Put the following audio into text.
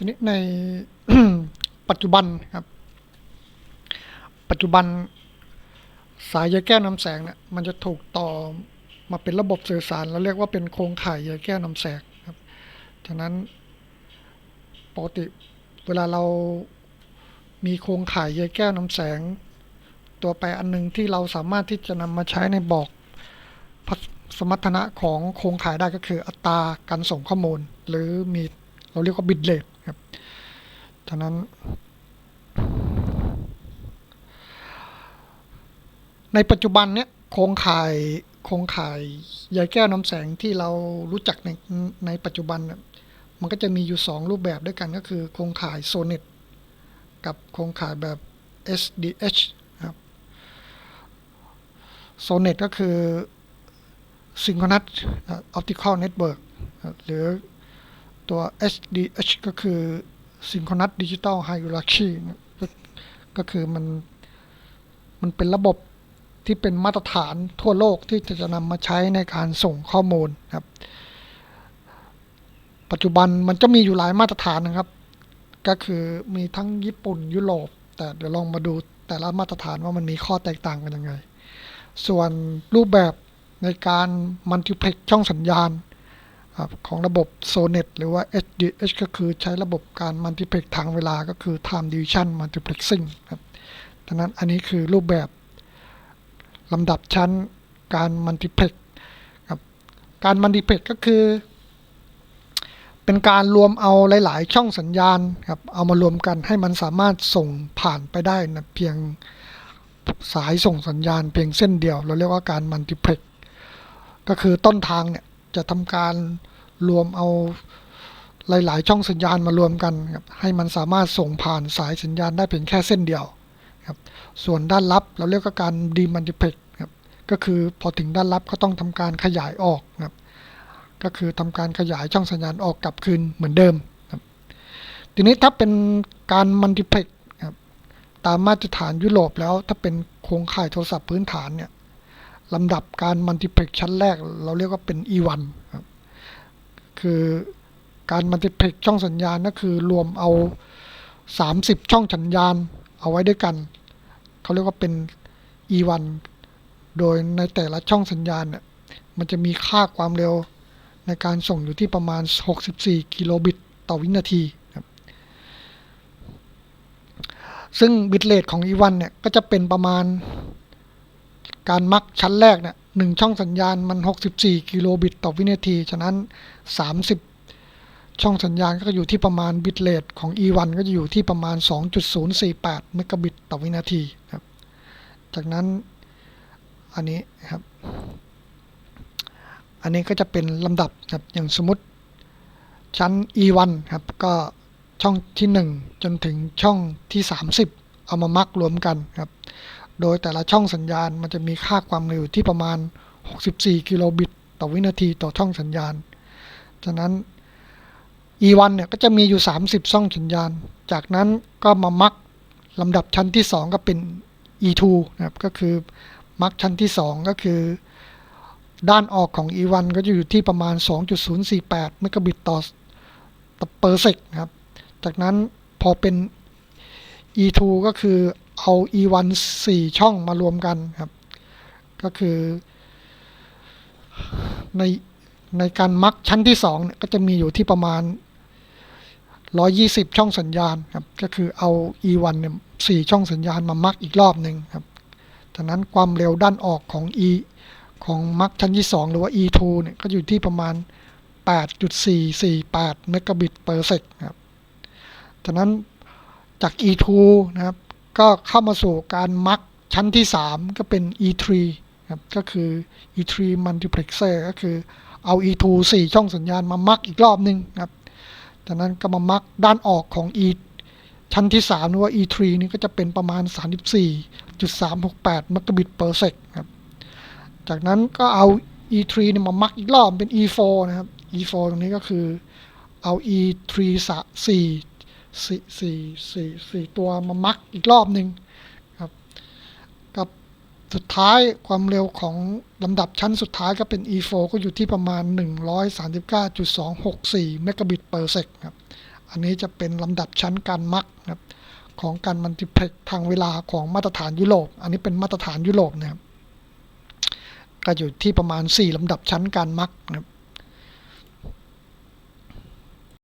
ทีนี้ในปัจจุบันครับ ปัจจุบันสายใยแก้วนำแสงเนี่ยมันจะถูกต่อมาเป็นระบบสื่อสารเราเรียกว่าเป็นโครงข่ายใยแก้วนำแสงครับฉะนั้นปกติเวลาเรามีโครงข่ายใยแก้วนำแสง ตัวแปรอันหนึงที่เราสามารถที่จะนำมาใช้ในบอกสสมรรถนะของโครงข่ายได้ก็คืออัตราการส่งข้อมูล หรือมีเราเรียกว่าบิตเรท ครับฉะนั้น ในปัจจุบันเนี้ยโครงข่ายโครงข่ายใยแก้วน้ำแสงที่เรารู้จักในในปัจจุบันน่ะมันก็จะมีอยู่สองรูปแบบด้วยกันก็คือโครงข่ายโซเน็ตกับโครงข่ายแบบ SDH ครับโซเน็ตก็คือ Synchronous Optical Network หรือ ตัว SDH ก็คือ Synchronous Digital Hierarchy ก็คือมันมันเป็นระบบที่เป็นมาตรฐานทั่วโลกที่จะนำมาใช้ในการส่งข้อมูลครับ ปัจจุบันมันจะมีอยู่หลายมาตรฐานนะครับ ก็คือมีทั้งญี่ปุ่นยุโรป แต่เดี๋ยวลองมาดูแต่ละมาตรฐานว่ามันมีข้อแตกต่างกันยังไง ส่วนรูปแบบในการมัลติเพล็กช่องสัญญาณ ของระบบ SONET หรือว่า HDH ก็คือใช้ระบบการมัลติเพล็กทางเวลาก็คือ Time Division Multiplexing ครับดังนั้นอันนี้คือรูปแบบลำดับชั้นการมัลติเพล็กครับการมัลติเพล็กก็คือ เป็นการรวมเอาหลาย ๆ ช่องสัญญาณครับเอามารวมกันให้มันสามารถส่งผ่านไปได้นะเพียงสายส่งสัญญาณเพียงเส้นเดียว เราเรียกว่าการมัลติเพล็กก็คือต้นทางเนี่ย จะทำการรวมเอาหลาย ๆ ช่องสัญญาณมารวมกันครับให้มันสามารถส่งผ่านสายสัญญาณได้เพียงแค่เส้นเดียวครับส่วนด้านลับเราเรียกว่าการดีมัลติเพล็กครับก็คือพอถึงด้านลับก็ต้องทำการขยายออกครับก็คือทำการขยายช่องสัญญาณออกกลับคืนเหมือนเดิมครับทีนี้ถ้าเป็นการมัลติเพล็กครับตามมาตรฐานยุโรปแล้วถ้าเป็นโครงข่ายโทรศัพท์พื้นฐานเนี่ย ลำดับการมัลติเพล็กชั้นแรก เราเรียกว่าเป็น E1 ครับคือการมัลติเพล็กช่องสัญญาณก็คือรวมเอา 30 ช่องสัญญาณเอาไว้ด้วยกัน เขาเรียกว่าเป็น E1 โดยในแต่ละช่องสัญญาณเนี่ยมันจะมีค่าความเร็วในการส่งอยู่ที่ประมาณ 64 กิโลบิตต่อวินาทีครับซึ่งบิตเรทของ E1 เนี่ยก็จะเป็นประมาณ การมักชั้นแรกเนี่ยหนึ่งช่องสัญญาณมัน 64 กิโลบิตต่อวินาที ฉะนั้น 30 ช่องสัญญาณก็อยู่ที่ประมาณบิตเรทของ E1 ก็จะอยู่ที่ประมาณ 2.048 เมกะบิตต่อวินาทีครับ จากนั้นอันนี้ครับ อันนี้ก็จะเป็นลำดับครับ อย่างสมมติชั้น E1 ครับ ก็ช่องที่ 1 จนถึงช่องที่ 30 เอามามักรวมกันครับ โดยแต่ละช่องสัญญาณมันจะมีค่าความเร็วที่ประมาณ 64 กิโลบิต ต่อวินาทีต่อช่องสัญญาณ ฉะนั้น E1 เนี่ยก็จะมีอยู่ 30 ช่องสัญญาณ จากนั้นก็มามักลำดับชั้นที่ 2 ก็เป็น E2 นะครับ ก็คือมักชั้นที่ 2 ก็คือ ด้านออกของ E1 ก็จะอยู่ที่ประมาณ 2.048เมกะบิตต่อตเปอร์เซกนะครับ จากนั้นพอเป็น E2 ก็คือ เอา E1 4ช่องมารวมกันครับ ก็คือ ในในการมักชั้นที่2เนี่ยก็จะมีอยู่ที่ประมาณ 120 ช่องสัญญาณครับ ก็คือเอา E1 เนี่ย4ช่องสัญญาณมามักอีกรอบหนึ่งครับจากนั้นความเร็วด้านออกของ E ของมักชั้นที่ 2 หรือว่า E2 เนี่ยก็อยู่ที่ประมาณ 8.448 เมกะบิตเปอร์เซกครับ จากนั้นจาก E2 นะครับ ก็เข้ามาสู่การมักชั้นที่ 3 ก็เป็น E3 ครับก็คือ E3 multiplexer ก็คือเอา E2 4 ช่องสัญญาณมามักอีกรอบหนึ่งครับจากนั้นก็มามักด้านออกของ E ชั้นที่3หรือว่า E3 นี่ก็จะเป็นประมาณ 34.368เมกะบิตเปอร์เซกครับ จากนั้นก็เอา E3 นี่มามักอีกรอบเป็น E4 นะครับ E4 ตรงนี้ก็คือเอา E3 4 สี่สี่สี่สี่ตัวมามักอีกรอบหนึ่งครับ กับสุดท้ายความเร็วของลำดับชั้นสุดท้ายก็เป็น E4 ก็อยู่ที่ประมาณ 139.264เมกะบิตเปอร์เซกครับ อันนี้จะเป็นลำดับชั้นการมักนะครับของการมัลติเพล็กทางเวลาของมาตรฐานยุโรป อันนี้เป็นมาตรฐานยุโรปนะครับ ก็อยู่ที่ประมาณ 4ลำดับชั้นการมักนะครับ